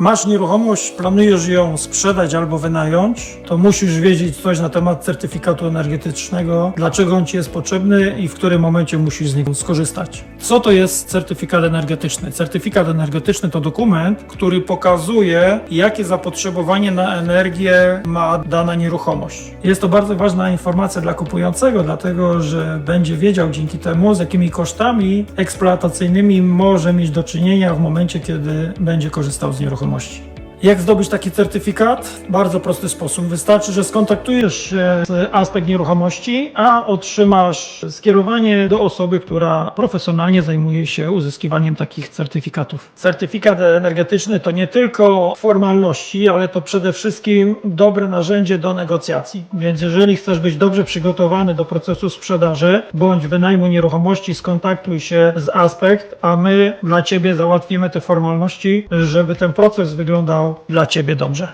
Masz nieruchomość, planujesz ją sprzedać albo wynająć, to musisz wiedzieć coś na temat certyfikatu energetycznego, dlaczego on ci jest potrzebny i w którym momencie musisz z niego skorzystać. Co to jest certyfikat energetyczny? Certyfikat energetyczny to dokument, który pokazuje, jakie zapotrzebowanie na energię ma dana nieruchomość. Jest to bardzo ważna informacja dla kupującego, dlatego że będzie wiedział dzięki temu, z jakimi kosztami eksploatacyjnymi może mieć do czynienia w momencie, kiedy będzie korzystał z nieruchomości świadomość jak zdobyć taki certyfikat? Bardzo prosty sposób. Wystarczy, że skontaktujesz się z aspekt nieruchomości, a otrzymasz skierowanie do osoby, która profesjonalnie zajmuje się uzyskiwaniem takich certyfikatów. Certyfikat energetyczny to nie tylko formalności, ale to przede wszystkim dobre narzędzie do negocjacji. Więc jeżeli chcesz być dobrze przygotowany do procesu sprzedaży bądź wynajmu nieruchomości, skontaktuj się z aspekt, a my dla Ciebie załatwimy te formalności, żeby ten proces wyglądał dla Ciebie dobrze.